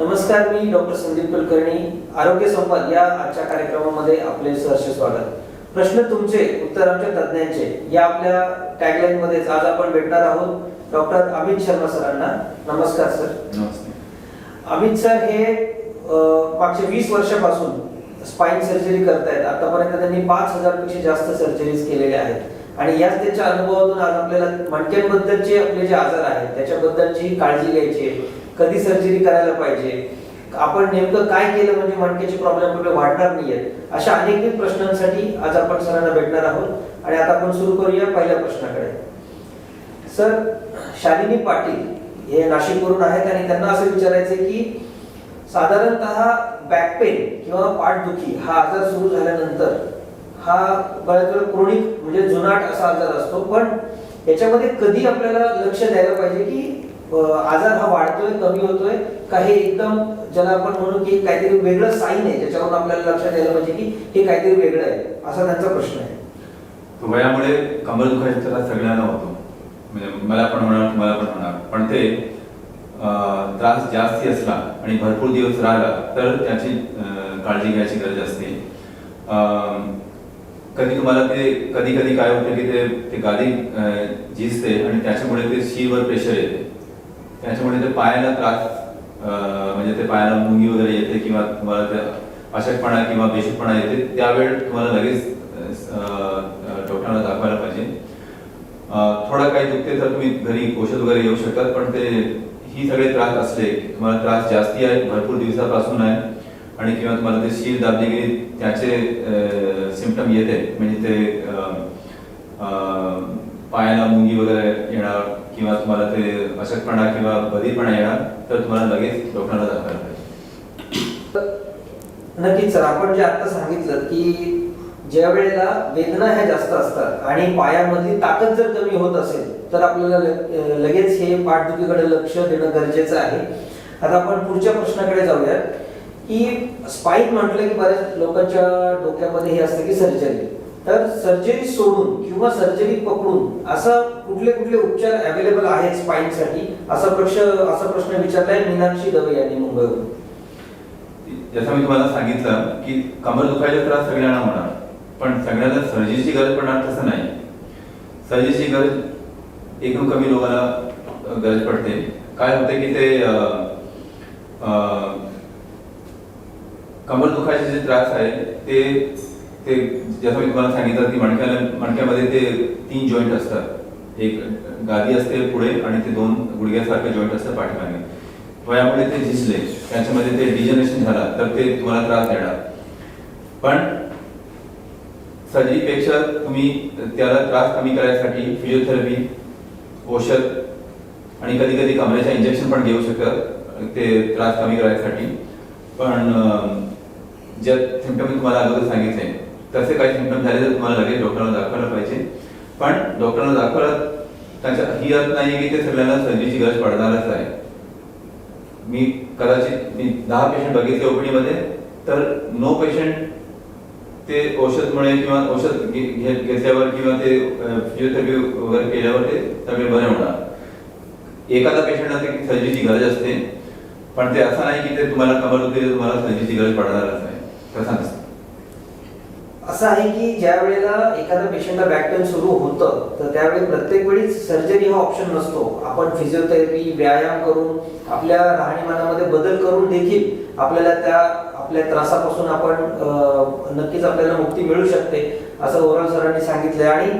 नमस्कार मी डॉक्टर संदीप कुलकर्णी. आरोग्य संवाद या आजच्या कार्यक्रमामध्ये आपले सहर्ष स्वागत. प्रश्न तुमचे उत्तर आमच्या तज्ज्ञांचे या आपल्या टॅगलाईन मध्येच आज आपण भेटणार आहोत डॉक्टर अमित शर्मा सरांना. नमस्कार सर. अमित सर हे अ, मागच्या वीस वर्षापासून स्पाईन सर्जरी करतायत. आतापर्यंत त्यांनी पाच हजारपेक्षा जास्त सर्जरीज केलेल्या आहेत. आणि याच त्यांच्या अनुभवातून आज आपल्याला मणक्यांबद्दलचे आपले जे आजार आहेत त्याच्याबद्दलची काळजी घ्यायची आहे. कधी सर्जरी करायला पाहिजे? आपण नेमकं काय केलं म्हणजे मणक्याचे प्रॉब्लेम आपले वाढणार नाहीयेत? अशा अनेक प्रश्नांसाठी आज आपण सरांना भेटणार आहोत. आणि आता आपण सुरू करूया पहिल्या प्रश्नाकडे. सर शालिनी पाटील हे नाशिकवरून आहेत आणि त्यांना असं विचारायचं की साधारणतः बॅक पेन किंवा पाठदुखी हा आजार सुरू झाल्यानंतर हा बऱ्याच वेळा क्रोनिक म्हणजे जुनाट असा आजार असतो. पण याच्यामध्ये कधी आपल्याला लक्ष द्यायला पाहिजे की आजार हा वाढतोय कमी होतोय. का हे एकदम ज्याला आपण म्हणू की काहीतरी वेगळं साईन आहे ज्याच्यावरून आपल्याला लक्षात यायला पाहिजे की हे काहीतरी वेगळं आहे असा त्यांचा प्रश्न आहे. वयामुळे कमर दुखायचा त्रास सगळ्यांना होतो. म्हणजे मला पण होणार तुम्हाला पण होणार. पण ते त्रास जास्ती असला आणि भरपूर दिवस राहिला तर त्याची काळजी घ्यायची गरज असते. कधी तुम्हाला ते कधी कधी काय होतं की ते ते गादी जिजते झिजते आणि त्याच्यामुळे ते शीवर प्रेशर येते. त्याच्यामुळे ते पायाला त्रास अं, म्हणजे ते पायाला मुंगी वगैरे येते किंवा तुम्हाला त्या अशक्तपणा किंवा बेशुद्धपणा येते त्यावेळ तुम्हाला लगेच अं, डॉक्टरांना दाखवायला पाहिजे. थोडा काही दुखते तर तुम्ही घरी औषध वगैरे येऊ शकतात पण ते ही सगळे त्रास असले तुम्हाला त्रास जास्ती आहे भरपूर दिवसापासून आहे आणि किंवा तुम्हाला ते शीर दाबलेगिरी त्याचे सिमटम येते म्हणजे ते अं, अं, पायाला मुंगी वगैरे येणार किंवा तुम्हाला ते अशक्तपणा किंवा बधीरपणा येणार तर तुम्हाला लगेच डॉक्टरला दाखवायला पाहिजे. नक्कीच सर आपण जे आता सांगितलं की ज्या वेळेला वेदना ह्या जास्त असतात आणि पायामधली ताकद जर कमी होत असेल तर आपल्याला लगेच हे पाठदुखीकडे लक्ष देणं गरजेचं आहे. आता आपण पुढच्या प्रश्नाकडे जाऊयात. की स्पाईन म्हटलं की बऱ्याच लोकांच्या डोक्यामध्ये हे असतं की सर्जरी तर सर्जरी सोडून किंवा सर्जरी पकडून असं कुठले कुठले उपचार अवेलेबल आहेत स्पाईनसाठी असा प्रश्न असा प्रश्न विचारलाय मीनाक्षी दवे यांनी मुंबईवरून. जसं मी तुम्हाला सांगितलं की कमर दुखायचा त्रास सगळ्यांना होणार पण सगळ्यांना सर्जरीची गरज पडणार तसं नाही. सर्जरीची गरज एकदम कमी लोकांना गरज पडते. काय होते की ते कमर दुखायचे जे त्रास आहे ते ते जसं मी तुम्हाला सांगितलं की मणक्याला मणक्यामध्ये ते तीन जॉईंट असतात. एक गादी असते पुढे आणि ते दोन गुडघ्यासारखे जॉईंट असतात पाठीमागे. वयामुळे ते झिजले. त्याच्यामध्ये ते डिजनरेशन झाला तर ते तुम्हाला त्रास देणार. पण सर्जरीपेक्षा तुम्ही त्याला त्रास कमी करायसाठी फिजिओथेरपी औषध आणि कधी कधी कमरेच्या इंजेक्शन पण घेऊ शकतात ते त्रास कमी करायसाठी. पण ज्या सिमटम मी तुम्हाला अगोदर सांगितले तसे काही सिमटम झाले तर तुम्हाला लगेच डॉक्टरला दाखवायला पाहिजे. पण डॉक्टरला दाखवलं त्यांच्या ही अर्थ नाही की ते सगळ्यांना सर्जरीची गरज पडणारच आहे. मी कदाचित मी दहा पेशंट बघितले ओपीडी मध्ये तर नऊ पेशंट ते औषधमुळे किंवा औषध घेतल्यावर किंवा ते फिजिओथेरपी वगैरे केल्यावर ते सगळे बरे होणार. एखादा पेशंटला ते सर्जरीची गरज असते पण ते असं नाही की ते तुम्हाला कमर होते तुम्हाला सर्जरीची गरज पडणारच आहे. तसं असं आहे की ज्या वेळेला एखाद्या पेशंटला बॅक पेन सुरू होतं तर त्यावेळी प्रत्येक वेळी सर्जरी हा ऑप्शन नसतो. आपण फिजिओथेरपी व्यायाम करून आपल्या राहणीमानामध्ये बदल करून देखील आपल्याला त्या आपल्या त्रासापासून आपण नक्कीच आपल्याला मुक्ती मिळू शकते असं ओरल सरांनी सांगितलंय. आणि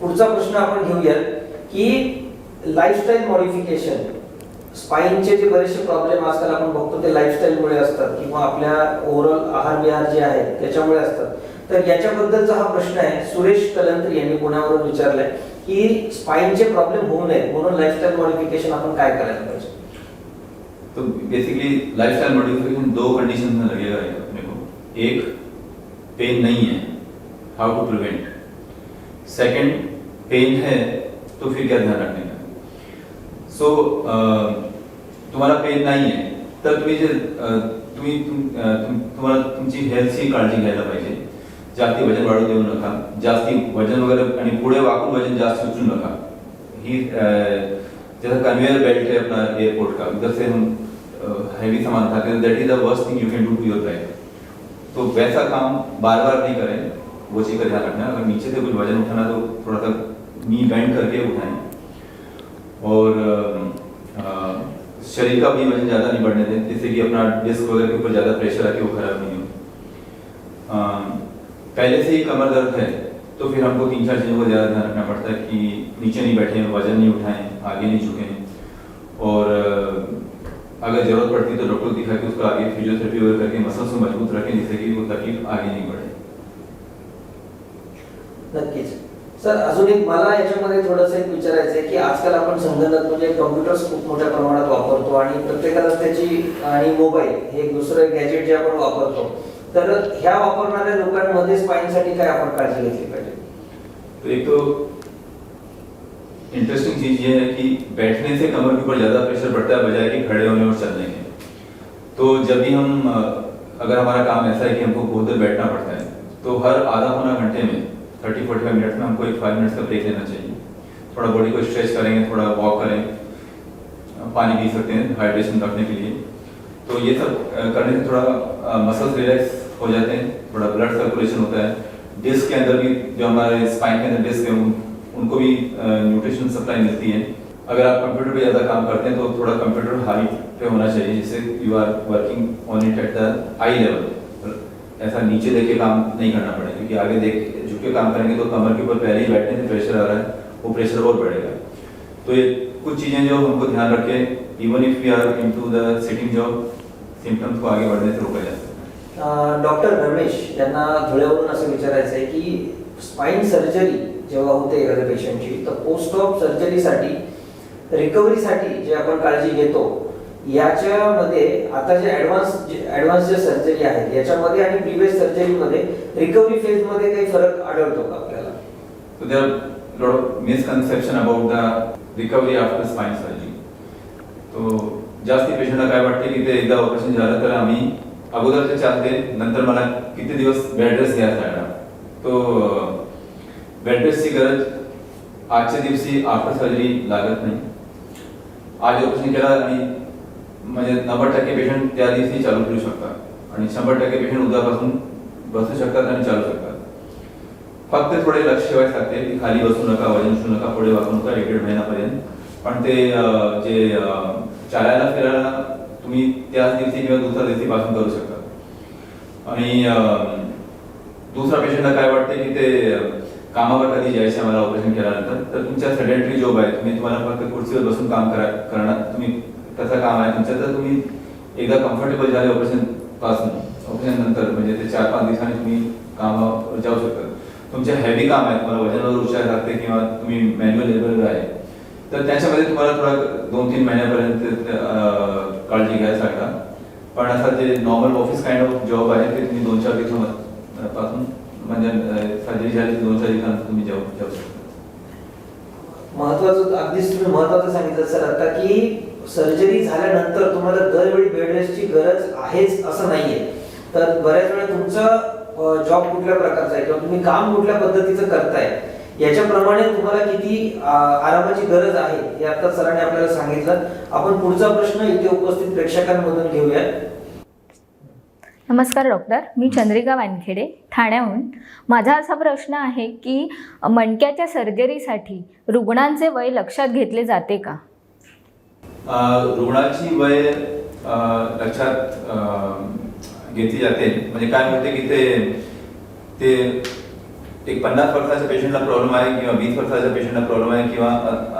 पुढचा प्रश्न आपण घेऊयात की लाईफस्टाईल मॉडिफिकेशन स्पाईनचे जे बरेचसे प्रॉब्लेम आजकाल आपण बघतो ते लाईफस्टाईलमुळे असतात किंवा आपल्या ओव्हरऑल आहार विहार जे आहेत त्याच्यामुळे असतात. तर याच्याबद्दलचा हा प्रश्न आहे. सुरेश कलंत्री यांनी कोणावरून विचारलाय की स्पाईनचे प्रॉब्लेम होऊ नये म्हणून लाईफस्टाईल मॉडिफिकेशन आपण काय करायला पाहिजे? तो बेसिकली लाइफस्टाइल मॉडिफिकेशन दो कंडीशन में लगेगा अपने को एक पेन नहीं है how to prevent second pain है तो फिर क्या ध्यान रखने का? सो तुम्हाला पेन नाही आहे तर तुम्ही जे तुम्ही तुम- तुम- तुम्हाला तुमची हेल्थची काळजी घ्यायला पाहिजे. जास्ती वज़न वाढू देऊ नका. जास्ती वज़न वगैरे आणि पुढे वाकून वज़न जास्त उचलू नका. ही जैसा कन्वेयर बेल्ट है अपना एयरपोर्ट का? उधर से हम हैवी सामान उठाते हैं that is the worst thing you can do to your back तो वैसा काम बार बार नहीं करें वो चीज़ का ध्यान रखना। अगर नीचे से कुछ वज़न उठाना तो थोड़ा सा नी बेंड करके उठाएँ। और शरीर का भी वज़न ज़्यादा नहीं बढ़ने दें जिससे कि अपना डिस्क वगैरह के ऊपर ज़्यादा प्रेशर आके वो खराब नहीं हो। अ, पहले से ही कमर दर्द है तो फिर हमको तीन चार चीज़ों का ज़्यादा ध्यान रखना पड़ता है कि नीचे नहीं बैठे, वज़न नहीं उठाएँ, आगे नहीं झुकें। और अगर ज़रूरत पड़ती है तो डॉक्टर दिखा के उसको आगे फिजियोथेरेपी वगैरह करके मसल्स को मज़बूत रखें, जिससे कि वो तकलीफ़ आगे नहीं बढ़े। नक्कीच। सर, अजून एक मला याच्यामध्ये थोडंसं एक विचारायचं आहे की आजकाल आपण संगणक म्हणजे कॉम्प्युटर्स खूप मोठ्या प्रमाणात वापरतो आणि प्रत्येकाला त्याची आणि मोबाईल हे एक दुसरं गॅजेट जे आपण वापरतो. तर ह्या वापरणाऱ्या लोकांमध्ये स्पाईनसाठी काय आपण काळजी घेतली पाहिजे? तो एक तो इंटरेस्टिंग चीज़ ये है कि बैठने से कमर के ऊपर ज़्यादा प्रेशर पड़ता है, बजाय कि खड़े होने और चलने के। तो जब भी हम, अगर हमारा काम ऐसा है कि हमको बहुत देर बैठना पड़ता है तो हर आधा पौना घंटे में थर्टी फोर्टी फाइव मिनट्स में हमको एक फाइव मिनट्स का ब्रेक लेना चाहिए। थोड़ा बॉडी को स्ट्रेच करेंगे, थोड़ा वॉक करें। पानी पी सकते हैं हाइड्रेशन रखने के लिए। तो ये सब करने से थोड़ा मसल्स रिलैक्स हो जाते हैं थोड़ा ब्लड सर्कुलेशन होता है। डिस्क के अंदर भी जो हमारे स्पाइन के अंदर डिस्क है उन, उनको भी न्यूट्रिशन सप्लाई मिलती है। अगर आप कंप्यूटर पे ज़्यादा काम करते हैं तो थोड़ा कंप्यूटर हाई पे होना चाहिए जिससे you are working on it at the eye level ऐसा नीचे देख के काम नहीं करना पड़े क्योंकि आगे देख झुक के काम करेंगे तो कमर के ऊपर पहले ही बैठने से प्रेशर आ रहा है वो प्रेशर और बढ़ेगा। तो ये कुछ चीज़ें जो हमको ध्यान रखें even if we are into the sitting job symptoms को आगे बढ़ने से रोका जा सकता है डॉक्टर रमेश यांना धुळ्यावरून असं विचारायचं आहे की स्पाईन सर्जरी जेव्हा होते एखाद्या पेशंटची तर पोस्ट ऑफ सर्जरीसाठी रिकव्हरीसाठी जे आपण काळजी घेतो याच्यामध्ये आता जे ऍडव्हान्स ऍडव्हान्स जे सर्जरी आहेत याच्यामध्ये आणि प्रिव्हियस सर्जरीमध्ये रिकव्हरी फेजमध्ये काही फरक आढळतो का आपल्याला So there are a lot of misconception about the recovery after spine surgery. तो जास्ती पेशंटला काय वाटते की ते एकदा ऑपरेशन झालं तर आम्ही अगोदर ते चालते नंतर मला किती दिवस बेड रेस्ट घ्यायचा लागणार तो बेड रेस्टची गरज आजच्या दिवशी आफ्टर सर्जरी लागत नाही. आज ऑपरेशन केला आणि म्हणजे नव्वद टक्के पेशंट त्या दिवशी चालू करू शकतात. आणि शंभर टक्के पेशंट उद्यापासून बसू शकतात आणि चालू शकतात. फक्त थोडे लक्ष ठेवायचं लागते की खाली बसू नका वजन उचलू नका पुढे वाकू नका एक दीड महिन्यापर्यंत पण ते जे चालायला फिरायला तुम्ही त्याच दिवशी किंवा दुसऱ्या दिवशी पासून करू शकता. आणि दुसऱ्या दुसरा पेशंटला काय वाटते की ते कामावर कधी जायचे आम्हाला ऑपरेशन केल्यानंतर तर तुमच्या सेडेंटरी जॉब आहे तुम्ही तुम्हाला फक्त खुर्चीवर बसून काम करा करणार तुम्ही त्याचं काम आहे तुमचं तर तुम्ही एकदा कम्फर्टेबल झाले ऑपरेशनपासून. ऑपरेशन नंतर म्हणजे ते चार पाच दिवसांनी तुम्ही कामावर जाऊ शकता. तुमचे हेवी काम आहे तुम्हाला वजनावर उचलायला लागते किंवा तुम्ही मॅन्युअल लेबर आहे. तर त्याच्यामध्ये तुम्हाला थोडा दोन तीन महिन्यापर्यंत अं, काळजी घ्यायला सांगा पण असा जे normal office kind of job आहे ते तुम्ही दोन चार दिवसापासून म्हणजे सर्जरी झाली दोन चार दिवसांत तुम्ही जाऊ जाऊ शकता महत्वाचं अगदीच तुम्ही महत्वाचं सांगितलं सर आता की सर्जरी झाल्यानंतर तुम्हाला दरवेळी बेड रेस्टची गरज आहेच असं नाहीये. तर बऱ्याच वेळा तुमचं जॉब कुठल्या प्रकारचा आहे? किंवा तुम्ही काम कुठल्या पद्धतीचं करताय? याच्याप्रमाणे तुम्हाला किती आरामाची गरज आहे हे आता सरांनी आपल्याला सांगितलं. आपण पुढचा प्रश्न इथे उपस्थित प्रेक्षकांमधून घेऊया नमस्कार डॉक्टर. मी चंद्रिका वानखेडे ठाण्याहून. माझा असा प्रश्न आहे की मणक्याच्या सर्जरीसाठी रुग्णांचे वय लक्षात घेतले जाते का? रुग्णाची वय लक्षात घेतली जाते. म्हणजे काय होते की ते ते एक पन्नास वर्षाच्या पेशंटला प्रॉब्लेम आहे किंवा वीस वर्षाच्या पेशंटला प्रॉब्लेम आहे किंवा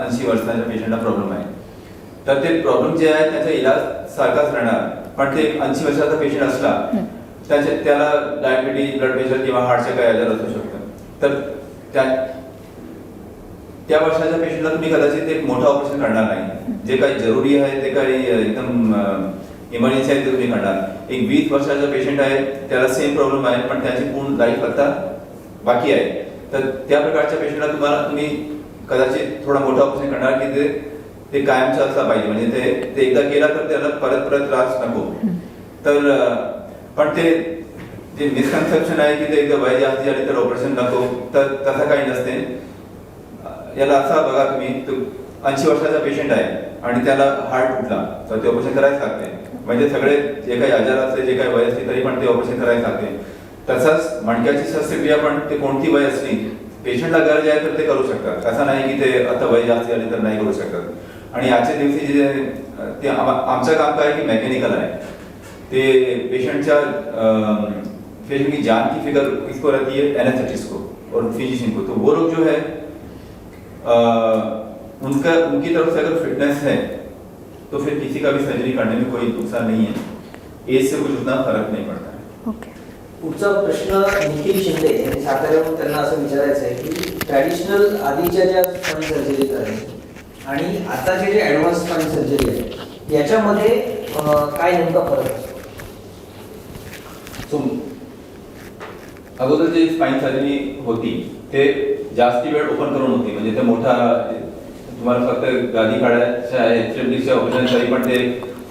ऐंशी वर्षाच्या पेशंटला प्रॉब्लेम आहे. तर ते प्रॉब्लेम जे आहे त्याचा इलाज सारखाच राहणार. पण ते ऐंशी वर्षाचा पेशंट असला हं. त्याचे त्याला डायबिटीज ब्लड प्रेशर किंवा हार्टचे काही आजार असू शकतात. तर त्या त्या वर्षाच्या पेशंटला तुम्ही कदाचित एक मोठं ऑपरेशन करणार नाही. जे काही जरुरी आहे ते काही एकदम इमर्जन्सी आहे ते तुम्ही करणार. एक वीस वर्षाचा पेशंट आहे त्याला सेम प्रॉब्लेम आहे पण त्याची पूर्ण लाईफ आता बाकी आहे. तर त्या प्रकारच्या पेशंटला तुम्हाला तुम्ही कदाचित थोडा मोठा ऑपरेशन करणार की ते ते कायमचं असला पाहिजे. म्हणजे ते ते एकदा केला तर त्याला परत परत त्रास नको. तर पण ते जे मिसकन्सेप्शन आहे की ते एकदा वय जास्त झाली तर ऑपरेशन नको. तर तसं काही नसते. याला असा बघा तुम्ही ऐंशी वर्षाचा पेशंट आहे आणि त्याला हार्ट फुटला तर ते ऑपरेशन करायच लागते म्हणजे सगळे जे काही आजार असते जे काही वय असते तरी पण ते ऑपरेशन करायला लागते तसंच मणक्याची शस्त्रक्रिया पण ते कोणती वय असली पेशंटला गरज आहे तर ते करू शकतात. असं नाही की ते आता वय जास्त आले तर नाही करू शकत. आणि आजच्या दिवशी जे ते आमचं काम काय की मेकॅनिकल आहे. ते पेशेंटच्या पेशेंट की जान की फिगर किसको रहती है? एनेस्थेटिस्ट को और फिजिशियन को. तो वो लोग जो है अ, उनका उनकी तरफ से अगर फिटनेस है तो फिर किसी का भी सर्जरी करने में कोई नुकसान नहीं है. एज से कुछ उतना फर्क नहीं पड़ता है. ओके पुढचा प्रश्न निखिल शिंदे यांनी साताऱ्यावरून त्यांना असं विचारायचं आहे की ट्रॅडिशनल आधीच्या ज्या स्पाईन सर्जरी करायच्या आणि आताचे जे ॲडव्हान्स स्पाईन सर्जरी आहे याच्यामध्ये काय नेमका फरक असतो अगोदर जे स्पाईन सर्जरी होती ते जास्ती वेळ ओपन करून होती म्हणजे ते मोठा तुम्हाला फक्त गादी काढायच्या आहे एक्सट्रीमलीच्या ऑपरेशन तरी पण ते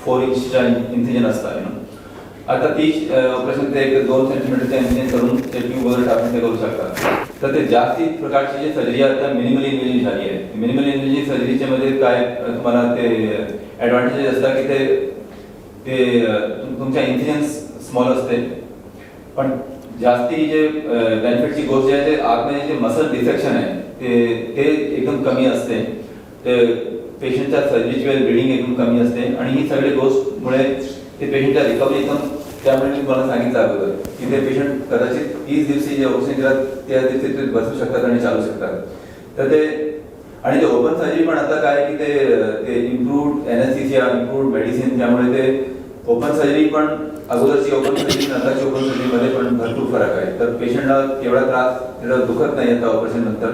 फोर इंचच्या इन्सिजन असतात. आता ती ऑपरेशन ते एक दोन सेंटीमीटरच्या इंजिन करून ते ट्यूब वगैरे टाकून ते करू शकतात. तर ते जास्ती प्रकारची जी सर्जरी आता मिनिमल इन्व्हेजन झाली आहे. मिनिमल इन्व्हेजन सर्जरीच्या मध्ये काय तुम्हाला ते ॲडव्हान्टेजेस असतात की ते ते तुमच्या इन्सिजन्स स्मॉल असते. पण जास्ती जे बेनिफिटची गोष्ट जी आहे ते आतमध्ये जे मसल डिसेक्शन आहे ते ते एकदम कमी असते. ते पेशंटच्या सर्जरीची वेळ ब्लिडिंग एकदम कमी असते. आणि ही सगळी गोष्टमुळे ते पेशंटच्या रिकव्हरी एकदम त्यामुळे मी तुम्हाला सांगितलं अगोदर की ते पेशंट कदाचित तीस दिवशी जे ऑपरेशन घेतात त्या दिवशी ते बसू शकतात आणि चालू शकतात. तर ते आणि ते ओपन सर्जरी पण आता काय की ते ते इम्प्रूव्ड एनएससीच्या इम्प्रूव्ड मेडिसिन त्यामुळे ते ओपन सर्जरी पण अगोदरची ओपन सर्जरी आताची ओपन सर्जरीमध्ये पण भरपूर फरक आहे. तर पेशंटला केवढा त्रास तेवढा दुखत नाही आता ऑपरेशन नंतर.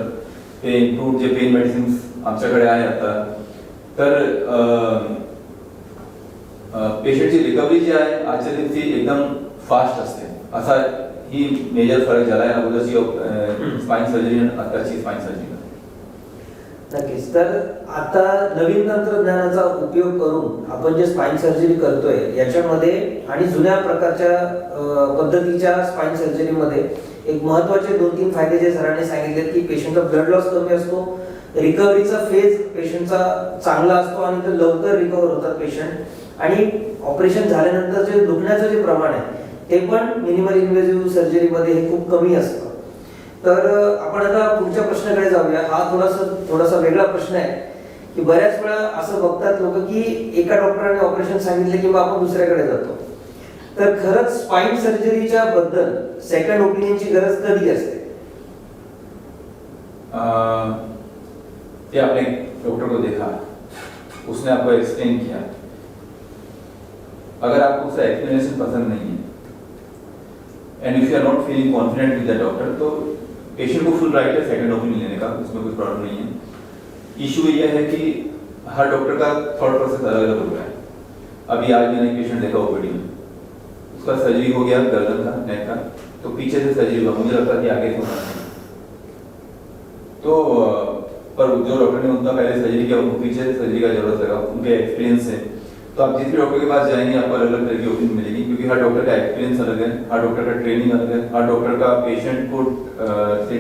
ते इम्प्रूव्ड जे पेन मेडिसिन्स आमच्याकडे आहे आता. तर पेशंटची रिकव्हरी जी आहे आजच्या दिवशी एकदम फास्ट असते. असा ही मेजर फरक झाला आहे अगोदरची स्पाईन सर्जरी आणि आताची स्पाईन सर्जरी नक्कीच. तर आता नवीन तंत्रज्ञानाचा उपयोग करून आपण जे स्पाईन सर्जरी करतोय याच्यामध्ये आणि जुन्या प्रकारच्या पद्धतीच्या स्पाईन सर्जरीमध्ये एक महत्त्वाचे दोन तीन फायदे जे सरांनी सांगितले की पेशंटचा ब्लड लॉस कमी असतो रिकव्हरीचा फेज पेशंटचा चांगला असतो आणि ते लवकर रिकव्हर होतात पेशंट आणि ऑपरेशन झाल्यानंतर जे दुखण्याचं जे प्रमाण आहे ते पण मिनिमल इन्व्हेसिव्ह सर्जरीमध्ये हे खूप कमी असतं. तर आपण आता पुढच्या प्रश्नाकडे जाऊया. हा थोडासा थोडासा वेगळा प्रश्न आहे की बऱ्याच वेळा असं बघतात लोक की एका डॉक्टराने ऑपरेशन सांगितले की मग आपण दुसऱ्याकडे जातो. तर खरंच स्पाईन सर्जरीच्या बद्दल सेकंड ओपिनियनची गरज कधी असते? ते आपले आपने डॉक्टर को देखा उसने आपको एक्सप्लेन किया. अगर आपको उसका एक्सप्लेनेशन पसंद नहीं है and if you are not feeling confident with the doctor तो पेशेंट को फुल राइट है सेकंड ओपिनियन लेने का उसमें कोई प्रॉब्लम नहीं है। इशू यह है कि हर डॉक्टर का थॉट प्रोसेस अलग अलग होता है। अभी आज मैंने पेशेंट देखा ओपीडी में। उसका सर्जरी हो गया गर्दन का नेक का। तो पीछे से सर्जरी हुआ। मुझे लगता कि आगे से होना तो पर जो डॉक्टर ने उनका पहले सर्जरी किया, उनको पीछे से सर्जरी का ज़रूरत लगा। उनके एक्सपीरियंस है तो आप जिस भी डॉक्टर के पास जाएँगे, आपको अलग अलग तरह की ओपिनियन मिलेगी, क्योंकि हर डॉक्टर का एक्सपीरियंस अलग है, हर डॉक्टर का ट्रेनिंग अलग है, हर डॉक्टर का पेशेंट को से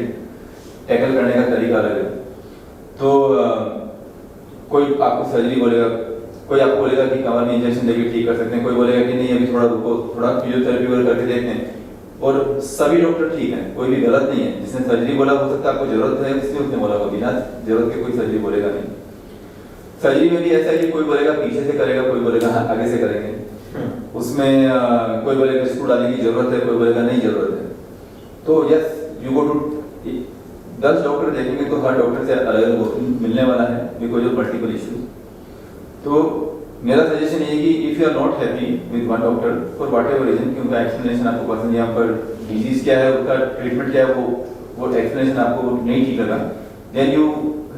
टैकल करने का तरीका अलग है। तो कोई आपको सर्जरी बोलेगा, कोई आपको बोलेगा कि कमर में इंजेक्शन देके ठीक कर सकते हैं, कोई बोलेगा कि नहीं, अभी थोड़ा रुको, थोड़ा फिजियोथेरेपी वगैरह करके देखते हैं। और सभी डॉक्टर ठीक हैं, कोई भी गलत नहीं है। जिसने सर्जरी बोला, हो सकता है आपको ज़रूरत है उसने बोला होगा बिना ज़रूरत के कोई सर्जरी बोलेगा नहीं। सर्जरी में भी ऐसा है कि कोई बोलेगा पीछे से करेगा कोई बोलेगा हाँ, आगे से करेंगे। उसमें अ, कोई बोलेगा स्क्रू डालने की ज़रूरत है कोई बोलेगा नहीं ज़रूरत है। तो यस यू गो टू दस डॉक्टर देखेंगे तो हर डॉक्टर से अलग अलग मिलने वाला है बिकॉज़ ऑफ़ मल्टीपल इश्यूज़ तो मेरा सजेशन ये कि if you are not happy with one doctor for whatever reason कि उनका एक्सप्लेनेशन आपको पसंद यहाँ पर डिज़ीज़ क्या है उनका ट्रीटमेंट क्या है वो वो एक्सप्लेनेशन आपको नहीं ठीक लगा then you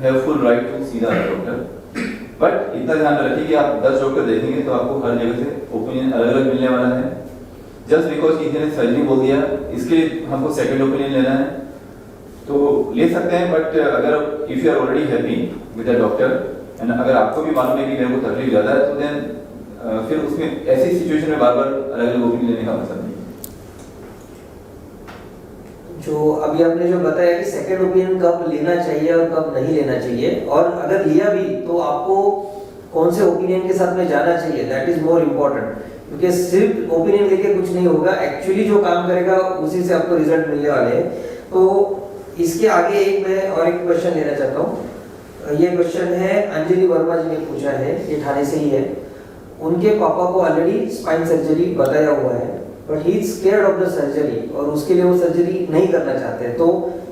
have full right to see the doctor but इतना ध्यान रखिए कि आप दस डॉक्टर देखेंगे तो आपको हर जगह से ओपिनियन अलग अलग मिलने वाला है। जस्ट बिकॉज़ किसी ने सर्जरी बोल दिया, इसके लिए हमको सेकेंड ओपिनियन लेना है। तो ले सकते हैं बट अगर if you are already happy with the doctor and अगर आपको भी मालूम है कि मेरे को तकलीफ़ ज़्यादा है तो देन फिर उसमें ऐसी सिचुएशन में बार बार अलग अलग ओपिनियन लेने का मतलब नहीं जो अभी आपने जो बताया कि सेकेंड ओपिनियन कब लेना चाहिए और कब नहीं लेना चाहिए, और अगर लिया भी तो आपको कौन से ओपिनियन के साथ में जाना चाहिए? दैट इज़ मोर इम्पोर्टेंट क्योंकि सिर्फ़ ओपिनियन लेके कुछ नहीं होगा एक्चुअली जो काम करेगा, उसी से आपको रिज़ल्ट मिलने वाले हैं। तो इसके आगे एक मैं और एक क्वेश्चन लेना चाहता हूँ। ये क्वेश्चन है, अंजलि वर्मा जी ने पूछा है, ये ठाणे से ही है। उनके पापा को ऑलरेडी स्पाइन सर्जरी बताया हुआ है। But he is scared of the surgery और उसके लिए वो सर्जरी नहीं करना चाहते हैं। तो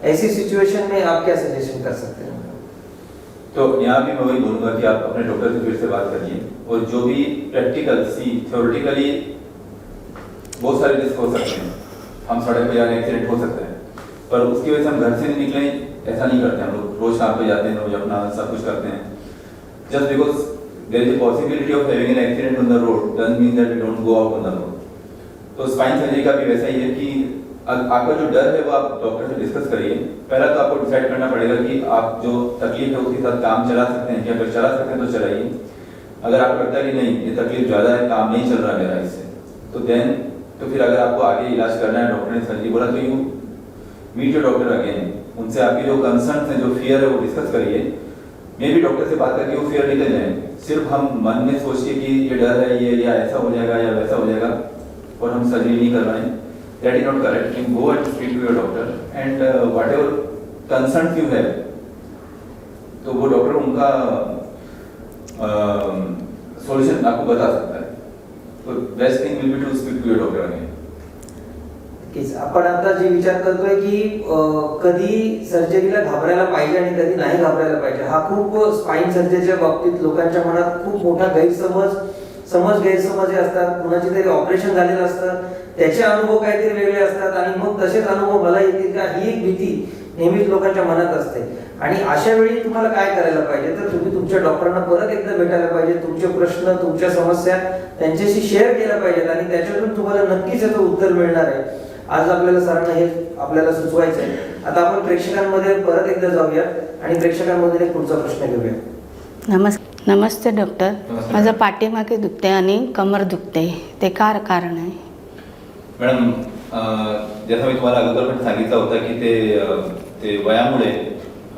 ऐसी सिचुएशन में आप क्या सजेशन कर सकते हैं? तो यहाँ भी मैं वही बोलूँगा कि आप अपने डॉक्टर से फिर से बात करिए और जो भी प्रैक्टिकल सी थ्योरेटिकली बहुत सारे रिस्क हो सकते हैं। हम सड़क पे जाके एक्सीडेंट हो सकता है। पर उसकी वजह से हम घर से नहीं निकले, ऐसा नहीं करते हम लोग। रोज शाम पे जाते हैं, रोज अपना सब कुछ करते हैं। Just because there is a possibility of having an accident on the road doesn't mean that we don't go out on the road तो स्पाइन सर्जरी का भी वैसा ही है कि आपका जो डर है वो आप डॉक्टर से डिस्कस करिए। पहला तो आपको डिसाइड करना पड़ेगा कि आप जो तकलीफ़ है उसके साथ काम चला सकते हैं या फिर चला सकते हैं तो चलाइए। अगर आपको लगता है कि नहीं, ये तकलीफ़ ज़्यादा है, काम नहीं चल रहा मेरा इससे तो देन तो फिर अगर आपको आगे इलाज करना है डॉक्टर ने सर्जरी बोला तो you meet your doctor again उनसे आपके जो कंसर्न है, जो फियर है, वो डिस्कस करिए। मे भी डॉक्टर से बात करके वो फियर निकल जाए। सिर्फ़ हम मन में सोचिए कि ये डर है, ये, या ऐसा हो जाएगा, या वैसा हो जाएगा। और हम सर्जरी नहीं कर that is not correct you go and speak to your doctor and whatever concern you have तो वो डॉक्टर उनका सॉल्यूशन आपको बता सकता है। तो best thing will be to speak to your doctor again नक्कीच आपण आता जे विचार करतोय की कधी सर्जरीला घाबरायला पाहिजे आणि कधी नाही घाबरायला पाहिजे हा खूप स्पाइन सर्जरीच्या बाबतीत लोकांच्या मनात खूप मोठा गैरसमज समज गैरसमज असतात कुणाचे तरी ऑपरेशन झालेलं असतं त्याचे अनुभव काहीतरी वेगळे असतात आणि मग तसेच अनुभव मला येतील का ही एक भीती नेहमीच लोकांच्या मनात असते. आणि अशा वेळी तुम्हाला काय करायला पाहिजे? तर तुम्ही तुमच्या डॉक्टरांना परत एकदा भेटायला पाहिजे तुमचे प्रश्न तुमच्या समस्या त्यांच्याशी शेअर केल्या पाहिजेत आणि त्याच्यातून तुम्हाला नक्कीच याचं उत्तर मिळणार आहे. आज आपल्याला सरांना हे आपल्याला सुचवायचं आहे. आता आपण प्रेक्षकांमध्ये परत एकदा जाऊया आणि प्रेक्षकांमध्ये पुढचा प्रश्न घेऊया. नमस्कार. नमस्ते डॉक्टर. माझं पाठीमागे दुखते आणि कमर दुखते ते काय कारण आहे? मॅडम जसं मी तुम्हाला अगोदर पण सांगितलं होतं की ते ते वयामुळे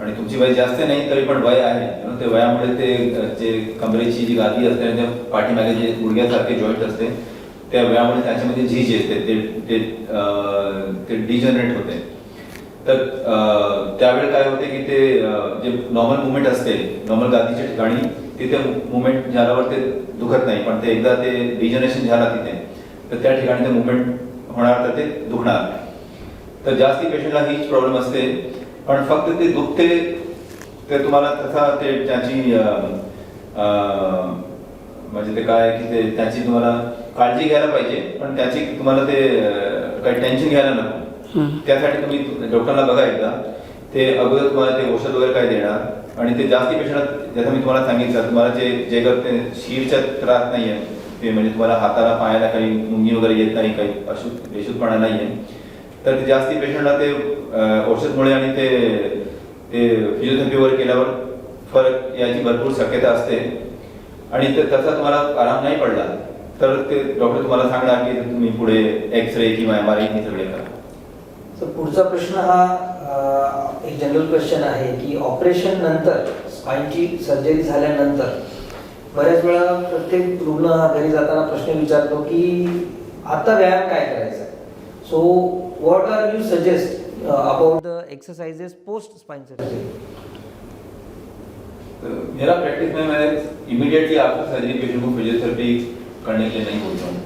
आणि तुमची वय जास्त नाही तरी पण वय आहे. know, ते वयामुळे ते जे कमरेची जी गादी असते आणि पाठीमागे जे गुडघ्यासारखे जॉईंट असते त्या वयामुळे त्याच्यामध्ये झीज येते. ते ते ते डिजनरेट होते. तर त्यावेळी काय होते की ते जे नॉर्मल मुवमेंट असते नॉर्मल गादीच्या ठिकाणी तिथे मुवमेंट झाल्यावर ते दुखत नाही पण ते एकदा ते डिजनरेशन झाला तिथे तर त्या ठिकाणी ते मुवमेंट होणार तर ते दुखणार तर जास्ती पेशंटला हीच प्रॉब्लेम असते पण फक्त ते दुखते ते तुम्हाला तसा ते त्याची म्हणजे ते काय की ते त्याची तुम्हाला काळजी घ्यायला पाहिजे पण त्याची तुम्हाला ते काही टेन्शन घ्यायला नको. त्यासाठी तुम्ही डॉक्टरला बघा एकदा. ते अगोदर तुम्हाला ते औषध वगैरे काय देणार? आणि ते जास्ती पेशंट जसं मी तुम्हाला सांगितलं तुम्हाला जे जे गर ते शिरच्या त्रास नाही आहे ते म्हणजे तुम्हाला हाताला पायाला काही मुंगी वगैरे येत नाही काही अशुद्ध बेशुद्धपणा नाही आहे तर ते जास्ती पेशंटला ते औषधमुळे आणि ते ते फिजिओथेरपीवर केल्यावर फरक याची भरपूर शक्यता असते. आणि ते तसा तुम्हाला आराम नाही पडला तर ते डॉक्टर तुम्हाला सांगणार की तुम्ही पुढे एक्स रे किंवा एम आर आय हे सगळे करा. तर पुढचा प्रश्न हा एक जनरल क्वेश्चन आहे की ऑपरेशन नंतर स्पाईनची सर्जरी झाल्यानंतर बऱ्याच वेळा प्रत्येक रुग्ण हा घरी जाताना प्रश्न विचारतो की आता व्यायाम काय करायचा? So what are you suggest about the exercises post spine surgery मेरा प्रैक्टिस में मैं इमीडिएटली आफ्टर सर्जरी पेशेंट को फिजियोथेरेपी करने के लिए नहीं बोलता हूँ।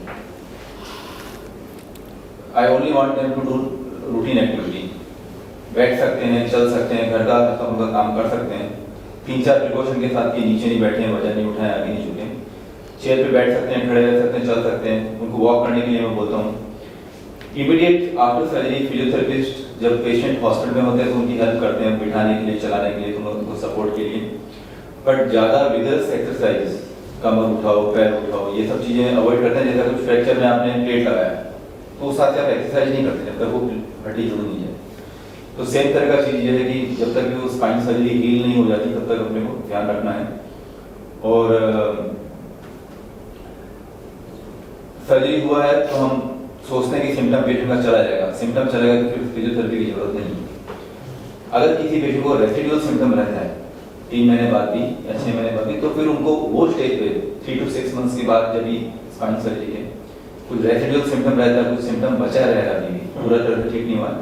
I only want them to do routine activity बैठ सकते हैं, चल सकते हैं, घर का हल्का फुल्का काम कर सकते हैं। तीन चार प्रिकॉशन के साथ कि नीचे नहीं बैठे हैं, वज़न नहीं उठाए, आगे नहीं झुके। चेयर पे बैठ सकते हैं, खड़े रह सकते हैं, चल सकते हैं। उनको वॉक करने के लिए मैं बोलता हूँ। इमीडिएट आफ्टर सर्जरी फिजियोथेरेपिस्ट जब पेशेंट हॉस्पिटल में होते हैं तो उनकी हेल्प करते हैं, बिठाने के लिए, चलाने के लिए तो उनको सपोर्ट के लिए। बट ज़्यादा विगरस एक्सरसाइज कमर उठाओ, पैर उठाओ, ये सब चीज़ें अवॉइड करते हैं। जैसा कुछ फ्रैक्चर में आपने प्लेट लगाया तो उस हिसाब से आप एक्सरसाइज नहीं करते, जब तक वो हड्डी जुड़ नहीं तो सेम तरह का चीज़ ये है कि जब तक वो स्पाइन सर्जरी हील नहीं हो जाती, तब तक अपने को ध्यान रखना है। और सर्जरी हुआ है तो हम सोचते हैं कि सिम्टम पेशेंट का चला जाएगा। सिम्टम चलेगा तो फिर फिजियोथेरेपी की ज़रूरत नहीं है। अगर किसी पेशेंट को रेसिडुअल सिम्टम रहता है, तीन महीने बाद भी या छह महीने बाद भी तो फिर उनको वो स्टेज पे थ्री टू सिक्स मंथ्स के बाद जब भी स्पाइन सर्जरी है कुछ रेसिडुअल सिम्टम रहता है, कुछ सिम्टम बचा अभी भी, पूरा तरह से ठीक नहीं हुआ।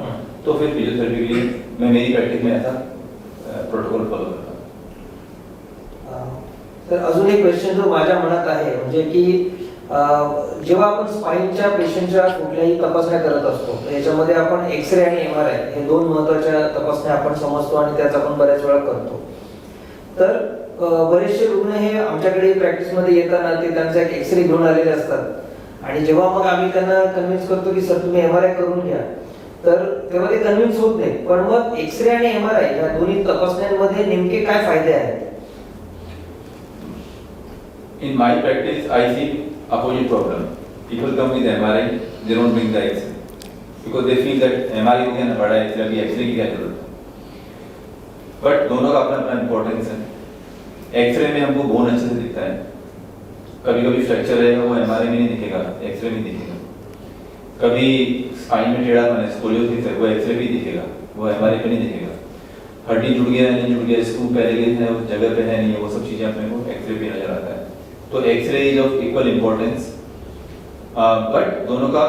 तो फिर फिजियोथेरेपी के लिए मैं मेरी प्रैक्टिस में ऐसा प्रोटोकॉल फॉलो करता हूँ। तर अजून एक क्वेश्चन जो माझ्या मनात आहे म्हणजे की जेव्हा आपण स्पाईनच्या पेशंटच्या कुठल्याही तपासण्या करत असतो याच्यामध्ये आपण एक्स रे आणि एम आर आय हे दोन महत्त्वाच्या तपासण्या आपण समजतो आणि त्याच आपण बऱ्याच वेळा करतो. तर बरेचसे रुग्ण हे आमच्याकडे प्रॅक्टिसमध्ये येताना ते त्यांचा एक एक्स रे घेऊन आलेले असतात. आणि जेव्हा मग आम्ही त्यांना कन्व्हिन्स करतो की सर तुम्ही एम आर आय करून घ्या तर तेव्हा ते कन्व्हिन्स होत नाही. पण मग एक्सरे आणि एम आर आय या दोन्ही तपासण्यांमध्ये नेमके काय फ़ायदे आहेत? In my practice, I see opposite problem. People come with MRI, they don't bring the X-ray. Because they feel that MRI हो गया ना बड़ा X-ray अभी X-ray की क्या ज़रूरत है? बट दोनों का अपना अपना इम्पोर्टेंस है. एक्सरे में हमको बोन अच्छे से दिखता है. कभी कभी फ्रैक्चर रहेगा वो एमआरआई में नहीं दिखेगा. एक्सरे में दिखेगा. कभी स्पाइन में टेढ़ा बना स्कोलियोसिस है वो एक्सरे भी दिखेगा, वो एमआरआई पे नहीं दिखेगा। हड्डी जुड़ गया, नहीं जुड़ गया स्क्रू पहले है उस जगह पे है नहीं है वो सब चीज़ें अपने को एक्सरे पे नज़र आता है। तो x ray is of equal importance but दोनों का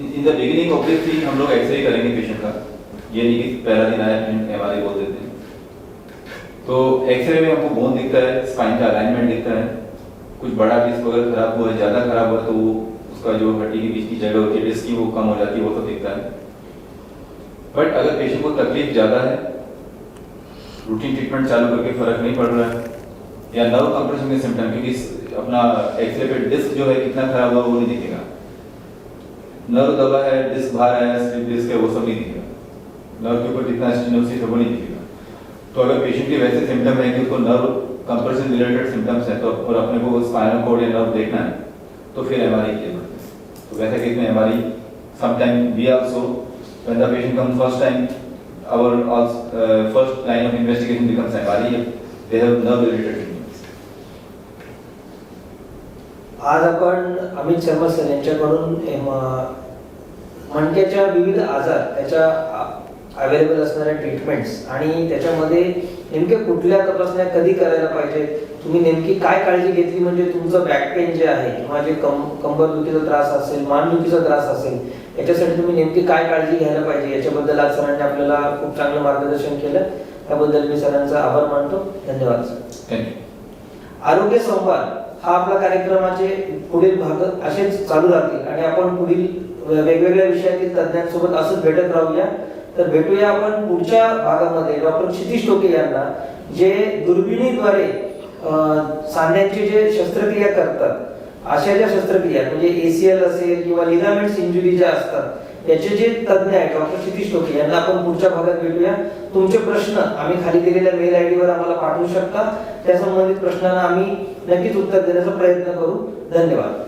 इन द बिगिनिंग ऑब्वियसली हम लोग एक्सरे करेंगे पेशेंट का। ये नहीं कि पहला दिन आया पेशेंट एमआरआई बोल देते हैं। तो एक्सरे में हमको बोन दिखता है स्पाइन का अलाइनमेंट दिखता है। कुछ बड़ा डिस्क अगर खराब हुआ है, ज़्यादा खराब हुआ तो वो उसका जो हड्डी के बीच की जगह होती है डिस्क की वो कम हो जाती है, वो सब दिखता है। बट अगर पेशेंट को तकलीफ़ ज़्यादा है रूटीन ट्रीटमेंट चालू करके फ़र्क नहीं पड़ रहा है, या नर्व कंप्रेशन के सिम्टम क्योंकि अपना एक्सरे पे डिस्क जो है, कितना खराब हुआ, वो नहीं दिखेगा। नर्व दबा है डिस्क बाहर आया स्लिप डिस्क है, वो सब नहीं दिखेगा। नर्व के ऊपर जितना स्टेनोसिस है, वो नहीं दिखेगा। तो अगर पेशेंट के वैसे सिम्टम है कि उसको नर्व कंप्रेशन रिलेटेड सिम्टम्स है तो और अपने को स्पाइनल कोड या नर्व देखना है तो फिर ज़रूरत है तो वैसे केस में हमारी sometime we also when the patient come first time our uh, first line of investigation becomes MRI they have nerve related treatments. आज आपण अमित शर्मा सर यांच्याकडून मणक्याच्या विविध आजार त्याच्या अवेलेबल असणाऱ्या ट्रीटमेंट्स आणि त्याच्यामध्ये नेमक्या कुठल्या तपासण्या कधी करायला पाहिजे तुम्ही नेमकी काय काळजी घेतली? म्हणजे तुमचं बॅक पेन जे आहे किंवा जे कम कंबरदुखीचा त्रास असेल मानदुखीचा त्रास असेल याच्यासाठी तुम्ही नेमकी काय काळजी घ्यायला पाहिजे? याच्याबद्दल आज सरांनी आपल्याला खूप चांगलं मार्गदर्शन केलं. त्याबद्दल मी सरांचा आभार मानतो. धन्यवाद सर. आरोग्य संवाद हा आपला कार्यक्रमाचे पुढील भाग असेच चालू राहतील. आणि आपण पुढील वेगवेगळ्या विषयातील तज्ञांसोबत असंच भेटत राहूया. तर भेटूया आपण पुढच्या भागामध्ये. डॉक्टर क्षितिश टोके यांना जे दुर्बिणीद्वारे सांध्यांची जे शस्त्रक्रिया करतात अशा ज्या शस्त्रक्रिया म्हणजे एसीएल असेल किंवा लिगामेंट्स इंजुरी ज्या असतात याचे जे तज्ञ आहेत डॉक्टर क्षितिश टोके यांना आपण पुढच्या भागात भेटूया. तुमचे प्रश्न आम्ही खाली दिलेल्या मेल आय वर आम्हाला पाठवू शकता. त्या संबंधित प्रश्नांना आम्ही नक्कीच उत्तर देण्याचा प्रयत्न करू. धन्यवाद.